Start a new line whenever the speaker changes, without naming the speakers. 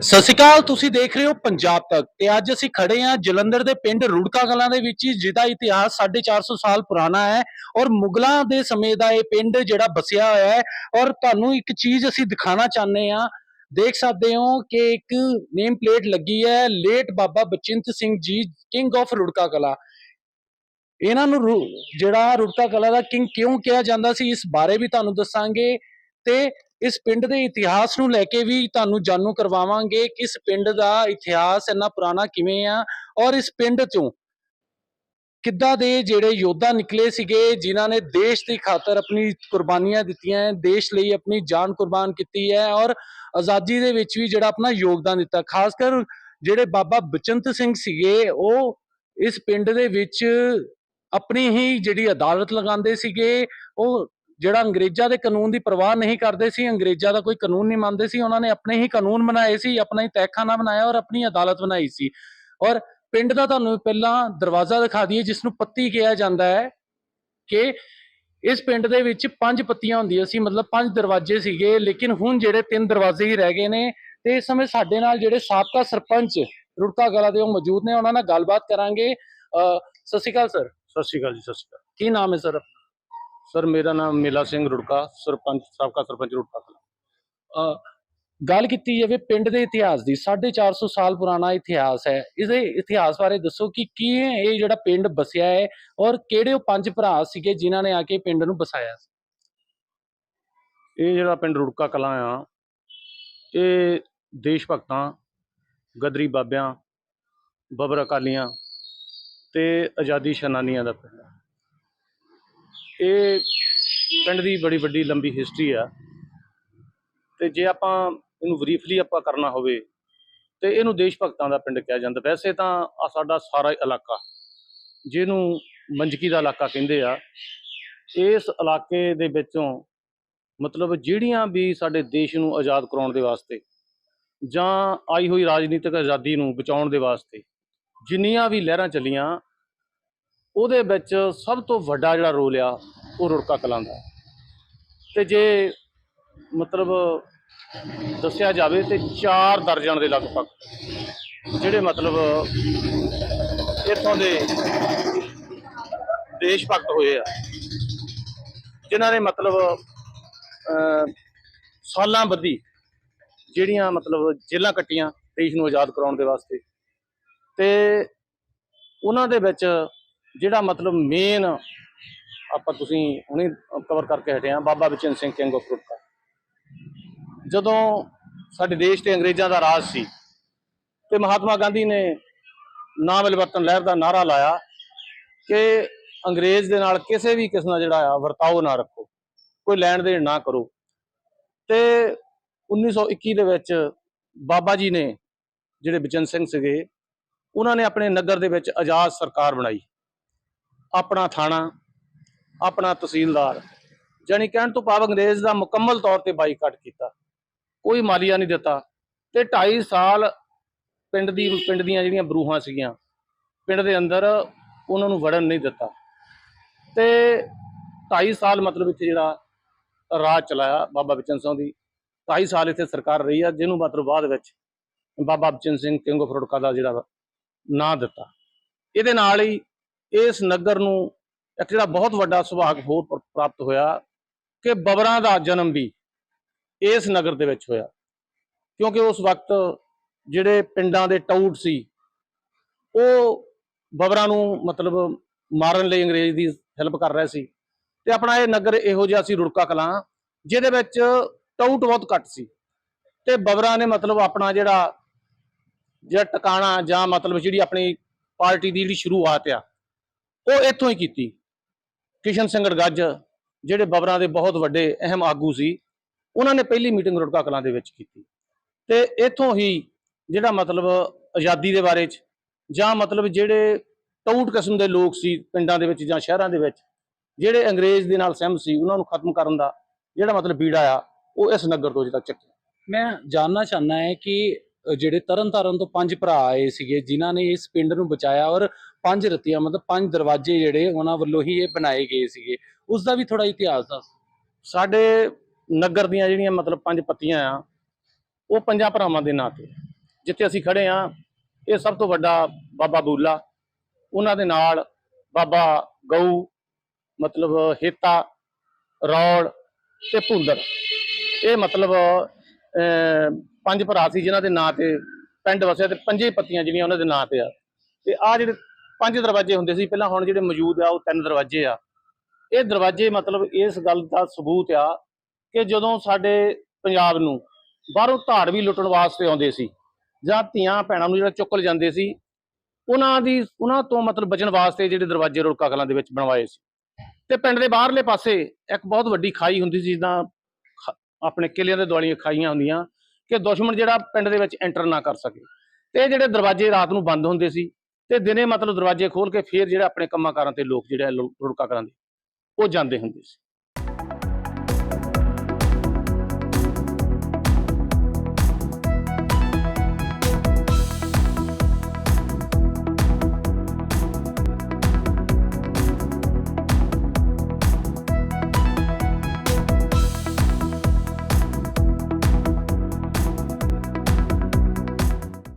ਸਤਿ ਸ਼੍ਰੀ ਅਕਾਲ, ਤੁਸੀਂ ਦੇਖ ਰਹੇ ਹੋ ਪੰਜਾਬ ਤੱਕ ਤੇ ਅੱਜ ਅਸੀਂ ਖੜੇ ਹਾਂ ਜਲੰਧਰ ਦੇ ਪਿੰਡ ਰੁੜਕਾ ਕਲਾਂ ਦੇ ਵਿੱਚ ਜਿਹਦਾ ਇਤਿਹਾਸ 450 ਸਾਲ ਪੁਰਾਣਾ ਹੈ ਔਰ ਮੁਗਲਾਂ ਦੇ ਸਮੇਂ ਦਾ ਇਹ ਪਿੰਡ ਜਿਹੜਾ ਬਸਿਆ ਹੋਇਆ ਹੈ ਔਰ ਤੁਹਾਨੂੰ ਇੱਕ ਚੀਜ਼ ਅਸੀਂ ਦਿਖਾਣਾ ਚਾਹੁੰਦੇ ਹਾਂ। ਦੇਖ ਸਕਦੇ ਹੋ ਕਿ ਇੱਕ ਨੇਮ ਪਲੇਟ ਲੱਗੀ ਹੈ, late Baba Bachint Singh ji king of Rurka ਕਲਾ। ਇਹਨਾਂ ਨੂੰ ਰੁ- ਜਿਹੜਾ ਰੁੜਕਾ ਕਲਾ ਦਾ ਕਿੰਗ ਕਿਉਂ ਕਿਹਾ ਜਾਂਦਾ ਸੀ, ਇਸ ਬਾਰੇ ਵੀ ਤੁਹਾਨੂੰ ਦੱਸਾਂਗੇ ਤੇ ਇਸ ਪਿੰਡ ਦੇ ਇਤਿਹਾਸ ਨੂੰ ਲੈ ਕੇ ਵੀ ਤੁਹਾਨੂੰ ਜਾਣੂ ਕਰਵਾਵਾਂਗੇ ਕਿ ਇਸ ਪਿੰਡ ਦਾ ਇਤਿਹਾਸ ਇੰਨਾ ਪੁਰਾਣਾ ਕਿਵੇਂ ਆ ਔਰ ਇਸ ਪਿੰਡ ਚੋਂ ਕਿੱਦਾਂ ਦੇ ਜਿਹੜੇ ਯੋਧਾ ਨਿਕਲੇ ਸੀਗੇ, ਜਿਨ੍ਹਾਂ ਨੇ ਦੇਸ਼ ਦੀ ਖਾਤਰ ਆਪਣੀ ਕੁਰਬਾਨੀਆਂ ਦਿੱਤੀਆਂ ਹੈ, ਦੇਸ਼ ਲਈ ਆਪਣੀ ਜਾਨ ਕੁਰਬਾਨ ਕੀਤੀ ਹੈ ਔਰ ਆਜ਼ਾਦੀ ਦੇ ਵਿੱਚ ਵੀ ਜਿਹੜਾ ਆਪਣਾ ਯੋਗਦਾਨ ਦਿੱਤਾ। ਖਾਸ ਕਰ ਜਿਹੜੇ ਬਾਬਾ ਬਚੰਤ ਸਿੰਘ ਸੀਗੇ, ਉਹ ਇਸ ਪਿੰਡ ਦੇ ਵਿੱਚ ਆਪਣੀ ਹੀ ਜਿਹੜੀ ਅਦਾਲਤ ਲਗਾਉਂਦੇ ਸੀਗੇ, ਉਹ ਜਿਹੜਾ ਅੰਗਰੇਜ਼ਾਂ ਦੇ ਕਾਨੂੰਨ ਦੀ ਪਰਵਾਹ ਨਹੀਂ ਕਰਦੇ ਸੀ ਅੰਗਰੇਜ਼ਾਂ ਦਾ ਕੋਈ ਕਾਨੂੰਨ ਨਹੀਂ ਮੰਨਦੇ ਸੀ ਉਹਨਾਂ ਨੇ ਆਪਣੇ ਹੀ ਕਾਨੂੰਨ ਬਣਾਏ ਸੀ ਆਪਣਾ ਹੀ ਤਹਿਖਾਨਾ ਬਣਾਇਆ ਔਰ ਆਪਣੀ ਅਦਾਲਤ ਬਣਾਈ ਸੀ। ਔਰ ਪਿੰਡ ਦਾ ਤੁਹਾਨੂੰ ਪਹਿਲਾਂ ਦਰਵਾਜ਼ਾ ਦਿਖਾ ਦਈਏ ਜਿਸ ਨੂੰ ਪੱਤੀ ਕਿਹਾ ਜਾਂਦਾ ਹੈ ਕਿ ਇਸ ਪਿੰਡ ਦੇ ਵਿੱਚ ਪੰਜ ਪੱਤੀਆਂ ਹੁੰਦੀਆਂ ਸੀ ਮਤਲਬ ਪੰਜ ਦਰਵਾਜ਼ੇ ਸੀਗੇ ਲੇਕਿਨ ਹੁਣ ਜਿਹੜੇ ਤਿੰਨ ਦਰਵਾਜ਼ੇ ਹੀ ਰਹਿ ਗਏ ਨੇ ਤੇ ਇਸ ਸਮੇਂ ਸਾਡੇ ਨਾਲ ਜਿਹੜੇ ਸਾਬਕਾ ਸਰਪੰਚ ਰੁੜਕਾ ਗਲਾ ਦੇ ਉਹ ਮੌਜੂਦ ਨੇ ਉਹਨਾਂ ਨਾਲ ਗੱਲਬਾਤ ਕਰਾਂਗੇ। ਸਤਿ ਸ਼੍ਰੀ ਅਕਾਲ ਸਰ।
ਸਤਿ ਸ਼੍ਰੀ ਅਕਾਲ ਜੀ ਸਤਿ ਸ਼੍ਰੀ ਅਕਾਲ।
ਕੀ ਨਾਮ ਹੈ ਸਰ?
ਸਰ, ਮੇਰਾ ਨਾਮ ਮੇਲਾ ਸਿੰਘ ਰੁੜਕਾ, ਸਰਪੰਚ, ਸਾਬਕਾ ਸਰਪੰਚ ਰੁੜਕਾ ਕਲਾਂ।
ਗੱਲ ਕੀਤੀ ਜਾਵੇ ਪਿੰਡ ਦੇ ਇਤਿਹਾਸ ਦੀ 450 ਸਾਲ ਪੁਰਾਣਾ ਇਤਿਹਾਸ ਹੈ। ਇਹਦੇ ਇਤਿਹਾਸ ਬਾਰੇ ਦੱਸੋ ਕਿ ਕੀ ਇਹ ਜਿਹੜਾ ਪਿੰਡ ਬਸਿਆ ਹੈ ਔਰ ਕਿਹੜੇ ਉਹ ਪੰਜ ਭਰਾ ਸੀਗੇ ਜਿਨ੍ਹਾਂ ਨੇ ਆ ਕੇ ਪਿੰਡ ਨੂੰ ਬਸਾਇਆ
ਇਹ ਜਿਹੜਾ ਪਿੰਡ ਰੁੜਕਾ ਕਲਾਂ ਆ, ਇਹ ਦੇਸ਼ ਭਗਤਾਂ, ਗਦਰੀ ਬਾਬਿਆਂ, ਬਬਰ ਅਕਾਲੀਆਂ ਤੇ ਆਜ਼ਾਦੀ ਸੈਨਾਨੀਆਂ ਦਾ ਪਿੰਡ ਹੈ ਇਹ ਪਿੰਡ ਦੀ ਬੜੀ ਵੱਡੀ ਲੰਬੀ ਹਿਸਟਰੀ ਆ। ਤੇ ਜੇ ਆਪਾਂ ਇਹਨੂੰ ਬਰੀਫਲੀ ਆਪਾਂ ਕਰਨਾ ਹੋਵੇ, ਤੇ ਇਹਨੂੰ ਦੇਸ਼ ਭਗਤਾਂ ਦਾ ਪਿੰਡ ਕਿਹਾ ਜਾਂਦਾ। ਵੈਸੇ ਤਾਂ ਆ ਸਾਡਾ ਸਾਰਾ ਇਲਾਕਾ, ਜਿਹਨੂੰ ਮੰਜਕੀ ਦਾ ਇਲਾਕਾ ਕਹਿੰਦੇ ਆ, ਇਸ ਇਲਾਕੇ ਦੇ ਵਿੱਚੋਂ ਮਤਲਬ ਜਿਹੜੀਆਂ ਵੀ ਸਾਡੇ ਦੇਸ਼ ਨੂੰ ਆਜ਼ਾਦ ਕਰਾਉਣ ਦੇ ਵਾਸਤੇ ਜਾਂ ਆਈ ਹੋਈ ਰਾਜਨੀਤਿਕ ਆਜ਼ਾਦੀ ਨੂੰ ਬਚਾਉਣ ਦੇ ਵਾਸਤੇ ਜਿੰਨੀਆਂ ਵੀ ਲਹਿਰਾਂ ਚੱਲੀਆਂ ਉਹਦੇ ਵਿੱਚ ਸਭ ਤੋਂ ਵੱਡਾ ਜਿਹੜਾ ਰੋਲ ਆ, ਉਹ ਰੁੜਕਾ ਕਲਾਂ ਦਾ। ਤੇ ਜੇ ਮਤਲਬ ਦੱਸਿਆ ਜਾਵੇ ਤੇ 4 ਦਰਜਨ ਦੇ ਲਗਭਗ, ਜਿਹੜੇ ਮਤਲਬ ਇੱਥੋਂ ਦੇ ਦੇਸ਼ ਭਗਤ ਹੋਏ ਆ, ਜਿਨ੍ਹਾਂ ਨੇ ਮਤਲਬ ਸਾਲਾਂ ਬੱਧੀ ਜਿਹੜੀਆਂ ਮਤਲਬ ਜੇਲਾਂ ਕੱਟੀਆਂ ਦੇਸ਼ ਨੂੰ ਆਜ਼ਾਦ ਕਰਾਉਣ ਦੇ ਵਾਸਤੇ, ਤੇ ਉਹਨਾਂ ਦੇ ਵਿੱਚ ਜਿਹੜਾ ਮਤਲਬ ਮੇਨ ਆਪਾਂ ਤੁਸੀਂ ਹੁਣੇ ਕਵਰ ਕਰਕੇ ਹਟੇ ਆ ਬਾਬਾ ਬਚਨ ਸਿੰਘ ਕਿੰਗ ਆਫ ਰੁੜਕਾ ਜਦੋਂ ਸਾਡੇ ਦੇਸ਼ ਤੇ ਅੰਗਰੇਜ਼ਾਂ ਦਾ ਰਾਜ ਸੀ ਤੇ ਮਹਾਤਮਾ ਗਾਂਧੀ ਨੇ ਨਾ ਮਿਲਵਰਤਨ ਲਹਿਰ ਦਾ ਨਾਰਾ ਲਾਇਆ ਕਿ ਅੰਗਰੇਜ਼ ਦੇ ਨਾਲ ਕਿਸੇ ਵੀ ਕਿਸਮ ਦਾ ਜਿਹੜਾ ਆ ਵਰਤਾਓ ਨਾ ਰੱਖੋ, ਕੋਈ ਲੈਣ ਦੇਣ ਨਾ ਕਰੋ। ਤੇ 1921 ਦੇ ਵਿੱਚ ਬਾਬਾ ਜੀ ਨੇ ਜਿਹੜੇ ਬਚਨ ਸਿੰਘ ਸੀਗੇ, ਉਹਨਾਂ ਨੇ ਆਪਣੇ ਨਗਰ ਦੇ ਵਿੱਚ ਆਜ਼ਾਦ ਸਰਕਾਰ ਬਣਾਈ। ਆਪਣਾ ਥਾਣਾ, ਆਪਣਾ ਤਹਿਸੀਲਦਾਰ, ਜਾਣੀ ਕਹਿਣ ਤੋਂ ਭਾਵ ਅੰਗਰੇਜ਼ ਦਾ ਮੁਕੰਮਲ ਤੌਰ ਤੇ ਬਾਈਕਾਟ ਕੀਤਾ। ਕੋਈ ਮਾਲੀਆ ਨਹੀਂ ਦਿੱਤਾ ਤੇ 2.5 ਸਾਲ ਪਿੰਡ ਦੀ, ਪਿੰਡ ਦੀਆਂ ਜਿਹੜੀਆਂ ਬਰੂਹਾਂ ਸੀਗੀਆਂ, ਪਿੰਡ ਦੇ ਅੰਦਰ ਉਹਨਾਂ ਨੂੰ ਵੜਨ ਨਹੀਂ ਦਿੱਤਾ। ਤੇ 2.5 ਸਾਲ ਮਤਲਬ ਇੱਥੇ ਜਿਹੜਾ ਰਾਜ ਚਲਾਇਆ ਬਾਬਾ ਬਚਨ ਸਿੰਘ ਦੀ। 2.5 ਸਾਲ ਇੱਥੇ ਸਰਕਾਰ ਰਹੀ ਆ, ਜਿਹਨੂੰ ਮਤਲਬ ਬਾਅਦ ਵਿੱਚ ਬਾਬਾ ਬਚਨ ਸਿੰਘ ਕਿੰਗ ਆਫ ਰੁੜਕਾ ਦਾ ਜਿਹੜਾ ਨਾਂ ਦਿੱਤਾ। ਇਹਦੇ ਨਾਲ ਹੀ ਇਸ ਨਗਰ ਨੂੰ ਇੱਕ ਜਿਹੜਾ ਬਹੁਤ ਵੱਡਾ ਸੁਭਾਗ ਹੋਰ ਪ੍ਰਾਪਤ ਹੋਇਆ ਕਿ ਬਬਰਾਂ ਦਾ ਜਨਮ ਵੀ ਇਸ ਨਗਰ ਦੇ ਵਿੱਚ ਹੋਇਆ। ਕਿਉਂਕਿ ਉਸ ਵਕਤ ਜਿਹੜੇ ਪਿੰਡਾਂ ਦੇ ਟਾਊਟ ਸੀ, ਉਹ ਬਬਰਾਂ ਨੂੰ ਮਤਲਬ ਮਾਰਨ ਲਈ ਅੰਗਰੇਜ਼ ਦੀ ਹੈਲਪ ਕਰ ਰਹੇ ਸੀ ਤੇ ਆਪਣਾ ਇਹ ਨਗਰ ਇਹੋ ਜਿਹਾ ਸੀ ਰੁੜਕਾ ਕਲਾਂ, ਜਿਹਦੇ ਵਿੱਚ ਟਾਊਟ ਬਹੁਤ ਘੱਟ ਸੀ ਤੇ ਬਬਰਾਂ ਨੇ ਮਤਲਬ ਆਪਣਾ ਜਿਹੜਾ ਜਿਹੜਾ ਟਿਕਾਣਾ ਜਾਂ ਮਤਲਬ ਜਿਹੜੀ ਆਪਣੀ ਪਾਰਟੀ ਦੀ ਜਿਹੜੀ ਸ਼ੁਰੂਆਤ ਆ ਉਹ ਇੱਥੋਂ ਹੀ ਕੀਤੀ। ਕਿਸ਼ਨ ਸਿੰਘ ਗੱਜ, ਜਿਹੜੇ ਬਬਰਾਂ ਦੇ ਬਹੁਤ ਵੱਡੇ, ਅਹਿਮ ਆਗੂ ਸੀ, ਉਹਨਾਂ ਨੇ ਪਹਿਲੀ ਮੀਟਿੰਗ ਰੁੜਕਾ ਕਲਾਂ ਦੇ ਵਿੱਚ ਕੀਤੀ। ਤੇ ਇੱਥੋਂ ਹੀ ਜਿਹੜਾ ਮਤਲਬ ਆਜ਼ਾਦੀ ਦੇ ਬਾਰੇ ਚ, ਜਾਂ ਮਤਲਬ ਜਿਹੜੇ ਟਾਊਟ ਕਿਸਮ ਦੇ ਲੋਕ ਸੀ ਪਿੰਡਾਂ ਦੇ ਵਿੱਚ ਜਾਂ ਸ਼ਹਿਰਾਂ ਦੇ ਵਿੱਚ, ਜਿਹੜੇ ਅੰਗਰੇਜ਼ ਦੇ ਨਾਲ ਸਹਿਮਤ ਸੀ, ਉਹਨਾਂ ਨੂੰ ਖਤਮ ਕਰਨ ਦਾ ਜਿਹੜਾ ਮਤਲਬ ਬੀੜਾ ਆ, ਉਹ ਇਸ ਨਗਰ ਤੋਂ ਅਜੇ ਤੱਕ ਚੱਕਿਆ।
ਮੈਂ ਜਾਨਣਾ ਚਾਹਨਾ ਹੈ ਕਿ ਜਿਹੜੇ ਤਰਨਤਾਰਨ ਤੋਂ ਪੰਜ ਭਰਾ ਆਏ ਸੀਗੇ, ਜਿਨ੍ਹਾਂ ਨੇ ਇਸ ਪਿੰਡ ਨੂੰ ਬਚਾਇਆ ਔਰ ਪੰਜ ਰਤੀਆਂ, ਮਤਲਬ ਪੰਜ ਦਰਵਾਜ਼ੇ ਜਿਹੜੇ ਉਹਨਾਂ ਵੱਲੋਂ ਹੀ ਇਹ ਬਣਾਏ ਗਏ ਸੀਗੇ। ਉਸ ਦਾ ਵੀ ਥੋੜਾ ਇਤਿਹਾਸ ਦੱਸ।
ਸਾਡੇ ਨਗਰ ਦੀਆਂ ਜਿਹੜੀਆਂ ਮਤਲਬ ਪੰਜ ਪੱਤੀਆਂ ਆ, ਉਹ ਪੰਜਾਂ ਭਰਾਵਾਂ ਦੇ ਨਾਂ ਤੇ। ਜਿੱਥੇ ਅਸੀਂ ਖੜੇ ਆ ਇਹ ਸਭ ਤੋਂ ਵੱਡਾ ਬਾਬਾ ਬੂਲਾ, ਉਹਨਾਂ ਦੇ ਨਾਲ ਬਾਬਾ ਗਊ, ਮਤਲਬ ਹੇਤਾ, ਰੌੜ ਤੇ ਭੁੰਦਰ। ਇਹ ਮਤਲਬ ਪੰਜ ਭਰਾ ਸੀ ਜਿਨ੍ਹਾਂ ਦੇ ਨਾਂ ਤੇ ਪਿੰਡ ਵਸਿਆ ਤੇ ਪੰਜੇ ਪੱਤੀਆਂ ਜਿਹੜੀਆਂ ਉਹਨਾਂ ਦੇ ਨਾਂ ਤੇ ਆ। ਤੇ ਆ ਜਿਹੜੇ ਪੰਜ ਦਰਵਾਜ਼ੇ ਹੁੰਦੇ ਸੀ, ਪਹਿਲਾਂ ਹੁਣ ਜਿਹੜੇ ਮੌਜੂਦ ਆ, ਉਹ ਤਿੰਨ ਦਰਵਾਜ਼ੇ ਆ। ਇਹ ਦਰਵਾਜ਼ੇ ਮਤਲਬ ਇਸ ਗੱਲ ਦਾ ਸਬੂਤ ਆ ਕਿ ਜਦੋਂ ਸਾਡੇ ਪੰਜਾਬ ਨੂੰ ਬਾਹਰੋਂ ਧਾੜ ਵੀ ਲੁੱਟਣ ਵਾਸਤੇ ਆਉਂਦੇ ਸੀ, ਜਾਂ ਧੀਆਂ ਭੈਣਾਂ ਨੂੰ ਜਿਹੜਾ ਚੁੱਕ ਜਾਂਦੇ ਸੀ, ਉਹਨਾਂ ਦੀ, ਉਹਨਾਂ ਤੋਂ ਮਤਲਬ ਬਚਣ ਵਾਸਤੇ ਜਿਹੜੇ ਦਰਵਾਜ਼ੇ ਰੁੜਕਾ ਕਲਾਂ ਦੇ ਵਿੱਚ ਬਣਵਾਏ ਸੀ। ਤੇ ਪਿੰਡ ਦੇ ਬਾਹਰਲੇ ਪਾਸੇ ਇੱਕ ਬਹੁਤ ਵੱਡੀ ਖਾਈ ਹੁੰਦੀ ਸੀ, ਜਿੱਦਾਂ ਆਪਣੇ ਕਿਲਿਆਂ ਦੇ ਦੁਆਲੀਆਂ ਖਾਈਆਂ ਹੁੰਦੀਆਂ ਕਿ ਦੁਸ਼ਮਣ ਜਿਹੜਾ ਪਿੰਡ ਦੇ ਵਿੱਚ ਐਂਟਰ ਨਾ ਕਰ ਸਕੇ। ਤੇ ਇਹ ਜਿਹੜੇ ਦਰਵਾਜ਼ੇ ਰਾਤ ਨੂੰ ਬੰਦ ਹੁੰਦੇ ਸੀ ਤੇ ਦਿਨੇ ਮਤਲਬ ਦਰਵਾਜ਼ੇ ਖੋਲ ਕੇ ਫੇਰ ਜਿਹੜੇ ਆਪਣੇ ਕੰਮਾਂ ਕਾਰਾਂ ਤੇ ਲੋਕ ਜਿਹੜੇ ਰੁੜਕਾ ਕਲਾਂ ਦੇ ਉਹ ਜਾਂਦੇ ਹੁੰਦੇ ਸੀ।